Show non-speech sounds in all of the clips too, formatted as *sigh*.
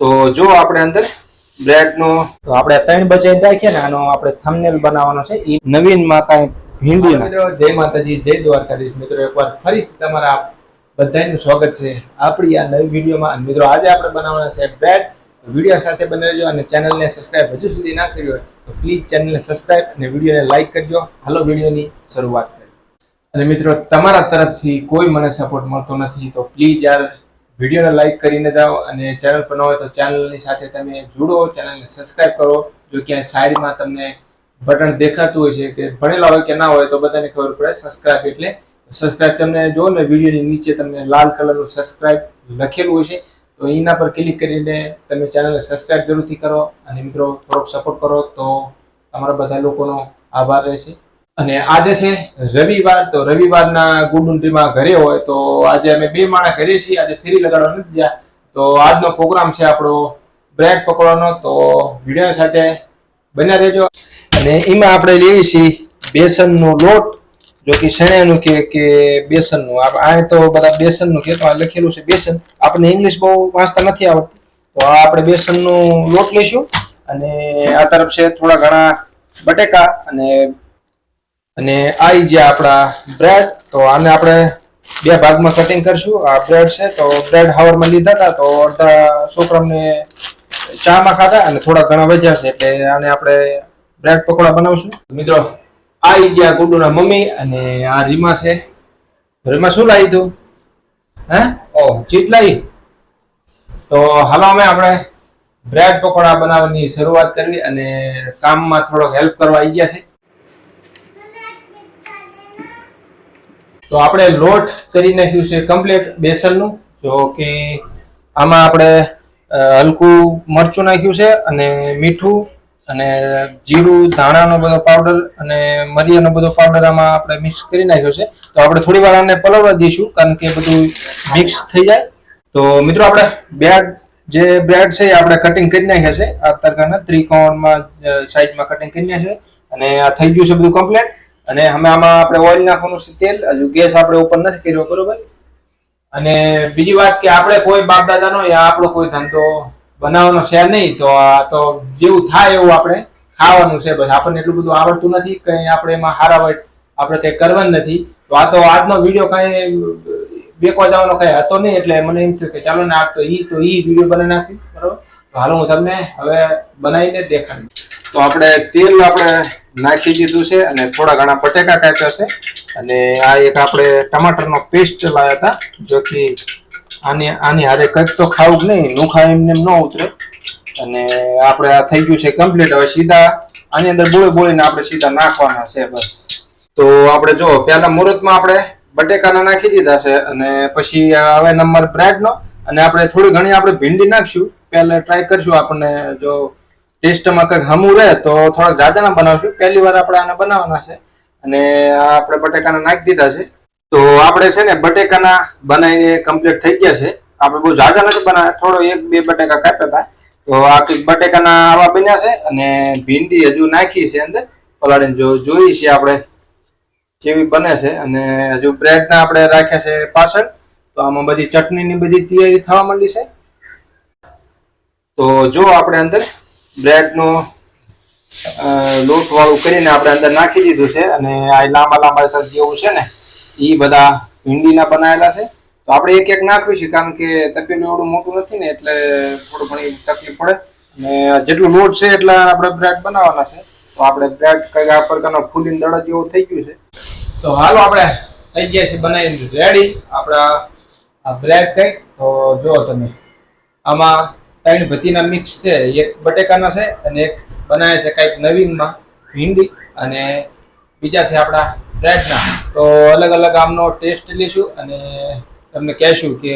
તો જો આપણે અંદર બ્રેડનો તો આપણે ત્રણ બચાવી રાખીએ ને આનો આપણે થંબનેલ બનાવવાનો છે. એ નવીનમાં કાંઈ ભીંડી મિત્રો જય માતાજી જય દ્વારકાધીશ. મિત્રો એકવાર ફરીથી તમારા બધાનું સ્વાગત છે આપણી આ નવી વિડીયોમાં. મિત્રો આજે આપણે બનાવવાના છે બ્રેડ. તો વીડિયો સાથે બની રહેજો અને ચેનલને સબસ્ક્રાઇબ હજુ સુધી ના કર્યો હોય તો પ્લીઝ ચેનલને સબસ્ક્રાઇબ અને વિડીયોને લાઈક કરજો. હાલો વિડીયોની શરૂઆત કરીએ. અને મિત્રો તમારા તરફથી કોઈ મને સપોર્ટ મળતો નથી તો પ્લીઝ યાર વિડીયોને લાઇક કરીને જાઓ અને ચેનલ પર ન હોય તો ચેનલની સાથે તમે જોડો, ચેનલને સબસ્ક્રાઇબ કરો, જો ક્યાંય સાઈડમાં તમને બટન દેખાતું હોય છે કે ભણેલા હોય કે ના હોય તો બધાને ખબર પડે સબસ્ક્રાઇબ એટલે. સબસ્ક્રાઇબ તમને જો ને વિડીયોની નીચે તમને લાલ કલરનું સબસ્ક્રાઇબ લખેલું હોય છે, તો એના પર ક્લિક કરીને તમે ચેનલને સબસ્ક્રાઇબ જરૂરથી કરો. અને મિત્રો, થોડોક સપોર્ટ કરો તો તમારા બધા લોકોનો આભાર રહેશે. અને આજે છે રવિવાર, તો રવિવારના ગુડુંડીમાં ઘરે હોય તો આજે અમે બે માણા ઘરે છીએ. આજે ફેરી લગાડવા નથી ગયા. તો આજનો પ્રોગ્રામ છે આપણો બ્રેડ પકડવાનો તો વીડિયો સાથે બન્યા રહેજો. અને એમાં આપણે લેવી છીએ બેસનનો લોટ, જો કે શેણાનું કે કે બેસનનું. આ તો બધા બેસનનું કે લખેલું છે બેસન. આપણને ઇંગ્લિશ બહુ વાંચતા નથી આવડતું. તો આપણે બેસનનો લોટ લઈશું. અને આ તરફ છે થોડા ઘણા બટેકા અને અને આ જે આપણા બ્રેડ, તો આને આપણે બે ભાગમાં કટિંગ કરશું. આ બ્રેડ છે, તો બ્રેડ હાવરમાં લીધા હતા, તો અડધા છોકરાને ચામાં ખાધા અને થોડા ઘણા વધ્યા છે, એટલે આને આપણે બ્રેડ પકોડા બનાવશું. મિત્રો આ જે આ ગુડુના મમ્મી અને આ રીમા છે. રીમા શું લાવી તું? હે? ઓ, ચીટ લાવી. તો હાલો અમે આપણે બ્રેડ પકોડા બનાવવાની શરૂઆત કરવી અને કામમાં થોડોક હેલ્પ કરવા આવી ગયા છે. તો આપણે લોટ કરી નાખ્યું છે કમ્પ્લીટ બેસનનું. જો કે આમાં આપણે હલકું મરચું નાખ્યું છે અને મીઠું અને જીરું, ધાણાનો બધો પાવડર અને મરીયાનો બધો પાવડર આમાં આપણે મિક્સ કરી નાખ્યો છે. તો આપણે થોડી વાર આને પલળવા દઈશું કારણ કે બધું મિક્સ થઈ જાય. તો મિત્રો આપણે બ્રેડ જે બ્રેડ છે એ આપણે કટિંગ કરી નાખ્યા છે. આ તરકાના ત્રિકોણમાં સાઈઝમાં કટિંગ કરી નાખ્યા છે. અને આ થઈ ગયું છે બધું કમ્પ્લીટ અને અમે આમાં આપણે ઓઇલ નાખવાનું છે તેલ. હજુ ગેસ આપણે ઓપન નથી કર્યો, બરોબર? અને બીજી વાત કે આપણે કોઈ બાપ દાદાનો યા આપણો કોઈ ધંધો બનાવવાનો છે નહીં, તો આ તો જેવું થાય એવું આપણે ખાવાનું છે. બસ આપણને એટલું બધું આવડતું નથી, કંઈ આપણે એમાં હારા હોય આપણે કંઈ કરવાનું નથી. તો આ તો આજનો વીડિયો કાંઈ બેકવા જવાનો કાંઈ હતો નહીં, એટલે મને એમ થયું કે ચાલો ને આ તો એ તો એ વીડિયો બનાવી નાખી બરોબર તો હાલો હું તમને હવે બનાવીને દેખાડી. તો આપણે તેલ આપણે નાખી દીધું છે અને થોડા ઘણા બટેકા કાપ્યા છે. અને આ એક આપણે ટમાટરનો પેસ્ટ લાવ્યા હતા, જો કે આની આની હારે કંઈક તો ખાવું જ નહીં ખાય એમને એમ ન ઉતરે. અને આપણે આ થઈ ગયું છે કમ્પ્લીટ હવે સીધા આની અંદર બોળી બોળીને આપણે સીધા નાખવાના છે બસ. તો આપણે જો પહેલા મુહૂર્તમાં આપણે બટેકાના નાખી દીધા છે અને પછી હવે નંબર બ્રેડનો. અને આપણે થોડી ઘણી આપણે ભીંડી નાખશું. પહેલા ટ્રાય કરશું આપણને જો ટેસ્ટમાં કંઈક હમું રહે તો થોડાક જાદાના બનાવશું. પહેલી વાર આપણે આને બનાવવાના છે. અને આ આપણે બટેકાના નાખી દીધા છે. તો આપણે છે ને બટેકાના બનાવીને કમ્પ્લીટ થઈ ગયા છે. આપણે બહુ જાજા નથી બનાવ્યા. થોડો એક બે બટેકા કાપ્યા હતા. તો આ કંઈક બટેકાના આવા બન્યા છે અને ભીંડી હજુ નાખી છે અંદર. પલાળીને જો જોઈ છે આપણે જેવી બને છે. અને હજુ બ્રેડના આપણે રાખ્યા છે પાછળ. તો આમાં બધી ચટણીની બધી તૈયારી થવા માંડી છે. તો જો આપણે અંદર બ્રેડનો લોટ વાળું કરીને આપણે અંદર નાખી દીધું છે અને આ લાંબા લાંબા જેવું છે ને, એ બધા ભીંડીના બનાવેલા છે. તો આપણે એક એક નાખવી છે, કારણ કે તપેલું એવડું મોટું નથી ને, એટલે થોડું ઘણી તકલીફ પડે. અને જેટલું લોટ છે એટલા આપણે બ્રેડ બનાવવાના છે. તો આપણે બ્રેડ કંઈક આ પ્રકારનો ફૂલીને દળદ જેવું થઈ ગયું છે. તો હાલો આપણે થઈ ગયા છે બનાવીને રેડી આપણા આ બ્રેડ કંઈક. તો જો તમે, આમાં ત્રણ ભતીના મિક્સ છે, એક બટેકાના છે અને એક બનાવે છે કંઈક નવીનમાં ભીંડી અને બીજા છે આપણા બ્રેડના તો અલગ અલગ આમનો ટેસ્ટ લઈશું અને તમને કહેશું કે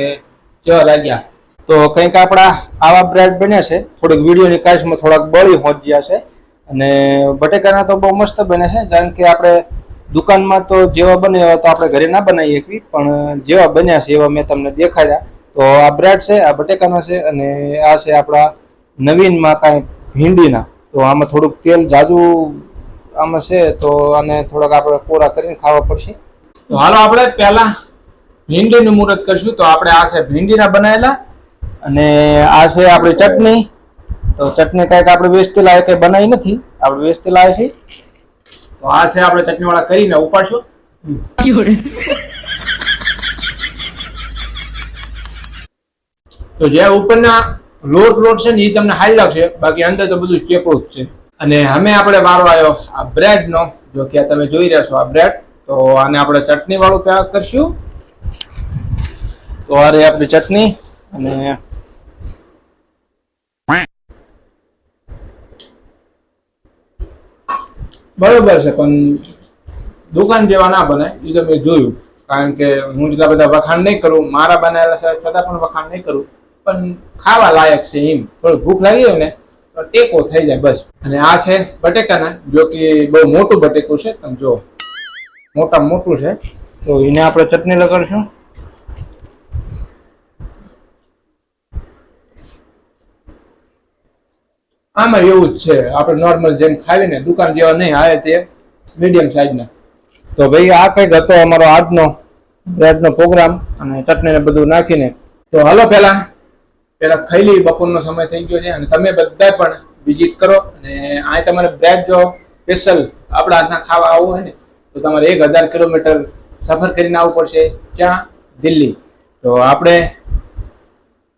કેવા લાગ્યા. તો કંઈક આપણા આવા બ્રેડ બન્યા છે, થોડીક વિડીયોની કાચમાં થોડાક બળી હોંચ્યા છે અને બટેકાના તો બહુ મસ્ત બને છે, કારણ કે આપણે દુકાનમાં તો જેવા બને એવા તો આપણે ઘરે ના બનાવી શકવી પણ જેવા બન્યા છે એવા મેં તમને દેખાડ્યા. તો આ બ્રેડ છે આ બટેકાનો છે અને આ છે આપણા નવીનમાં કાંઈ ભીંડીના. તો આમાં થોડુંક તેલ જાજુ આમાં છે તો આને થોડાક આપણે કોરા કરીને ખાવા પડશે. તો હાલો આપણે પહેલા ભીંડીનું મુહૂર્ત કરશું. તો આપણે આ છે ભીંડીના બનાવેલા અને આ છે આપણી ચટણી. તો ચટણી કાંઈક આપણે વેસ્ટથી લાવે કંઈ બનાવી નથી. આપણે વેસ્ટથી લાવે છે તો આ છે આપણે ચટણીવાળા કરીને ઉપાડશું. *laughs* તો જે ઉપરના લોટ લોટ છે ને એ તમને હાઈ લાગશે. બાકી અંદર તો બધું ચેપડું જ છે. અને અમે આપણે વારો આવ્યો આ બ્રેડ નો જો કે તમે જોઈ રહ્યા છો આ બ્રેડ. તો આને આપણે ચટણી વાળું પેક કરશું. તો આ રહી આપણી ચટણી અને બરોબર છે, પણ દુકાન જેવા ના બને એ તો મેં જોયું. કારણ કે હું જેટલા બધા વખાણ નહીં કરું. મારા બનાવેલા છતાં પણ વખાણ નહીં કરું. પણ ખાવા લાયક છે એમ. થોડું ભૂખ લાગી હોય ને, તો ટેકો થઈ જાય બસ. અને આ છે બટેકાના, જો કે બહુ મોટું બટેકું છે. તમે જો મોટા મોટું છે. તો એને આપણે ચટણી લગાડશું. આમાં એવું જ છે. આપણે નોર્મલ જેમ ખાવી ને, દુકાન જેવા નહીં આવે તે મીડિયમ સાઈઝના. તો ભાઈ, આ કંઈક હતો અમારો આજનો આજનો પ્રોગ્રામ. અને ચટણીને બધું નાખીને. તો હાલો પહેલા પેલા ખાઈ બપોરનો સમય થઈ ગયો છે અને તમે બધા પણ વિઝિટ કરો અને આ તમારે બ્રેડ જો સ્પેશિયલ આપણા હાથના ખાવા આવવું હોય ને, તો તમારે એક હજાર કિલોમીટર સફર કરીને આવવું પડશે ક્યાં દિલ્હી. તો આપણે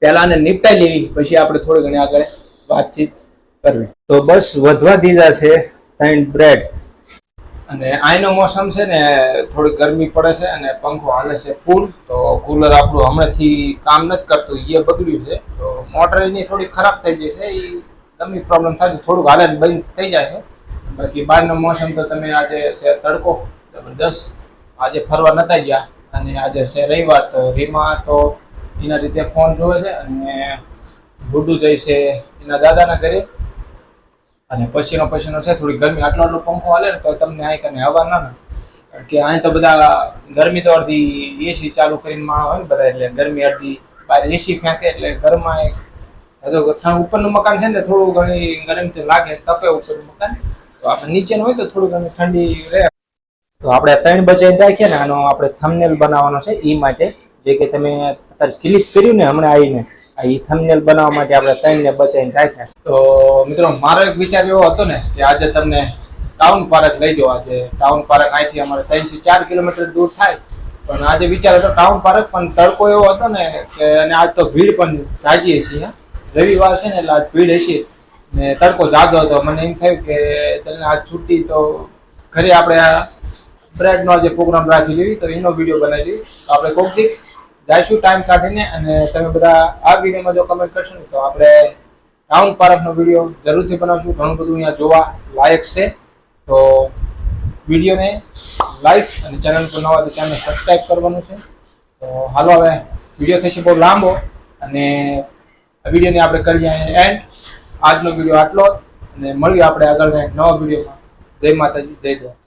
પહેલાં આને નિપટાઈ લેવી, પછી આપણે થોડી ઘણી આગળ વાતચીત કરવી. તો બસ વધવા દીધા છે ત્રણ બ્રેડ અને આઈનો મોસમ છે ને થોડી ગરમી પડે છે અને પંખો હાલે છે ફૂલ તો કુલર આપણું હમણાંથી કામ નથી કરતું એ બગડ્યું છે. તો મોટર એની થોડી ખરાબ થઈ જાય છે એ તમને પ્રોબ્લેમ થાય તો થોડુંક હાલે બંધ થઈ જાય છે. બાકી બહારનો મોસમ તો તમે આજે છે તડકો, જબરદસ્ત. આજે ફરવા નતા ગયા અને આજે છે રવિવાર, તો રીમા તો એના રીતે ફોન જોવે છે અને બુડું જઈ છે એના દાદાના ઘરે. અને પછીનો પછીનો છે, થોડી ગરમી આટલો આટલો પંખો હાલે તો તમને અહીં કને હવા ના કે અહીં તો બધા ગરમી તો અડધી એસી ચાલુ કરીને માણો હોય ને બધા, એટલે ગરમી અડધી બહાર એસી ફેંકે એટલે ઘરમાં એક હજુ ઉપરનું મકાન છે ને, થોડું ઘણી ગરમ લાગે, તપે ઉપરનું મકાન. તો આપણે નીચેનું હોય તો થોડું ઘણી ઠંડી રહે. તો આપણે ત્રણ બચાવી રાખીએ ને, આનો આપણે થમનેલ બનાવવાનો છે એ માટે. જે કે તમે અત્યારે ક્લિક કર્યું ને હમણાં આવીને ઈ થંબનેલ બનાવવા માટે આપણે ત્રણને બચાવીને રાખ્યા તો મિત્રો, મારો એક વિચાર એવો હતો ને કે આજે તમને ટાઉન પાર્ક લઈ જવા છે ટાઉન પાર્ક અહીંથી અમારે ત્રણથી ચાર કિલોમીટર દૂર થાય. પણ આજે વિચાર હતો ટાઉન પાર્ક, પણ તડકો એવો હતો ને કે અને આજ તો ભીડ પણ જાજીએ છીએ. રવિવાર છે ને એટલે આજ ભીડ હશે ને તડકો જાજો હતો. મને એમ થયું કે ચાલ આજ છૂટી તો ઘરે આપણે બ્રેડનો જે પ્રોગ્રામ રાખી લેવી, તો એનો વીડિયો બનાવી લઈએ આપણે કોક જઈશું ટાઈમ કાઢીને અને તમે બધા આ વિડીયોમાં જો કમેન્ટ કરશો ને, તો આપણે ટાઉન પાર્કનો વીડિયો જરૂરથી બનાવશું. ઘણું બધું અહીંયા જોવા લાયક છે. તો વિડીયોને લાઈક અને ચેનલ પર નવા તો ચેનલને સબસ્ક્રાઈબ કરવાનું છે. તો હાલો હવે વીડિયો થશે બહુ લાંબો અને વિડીયોને આપણે કરીએ એન્ડ આજનો વીડિયો આટલો અને મળીએ આપણે આગળ એક નવા વિડીયોમાં. જય માતાજી, જય દ્વારકા.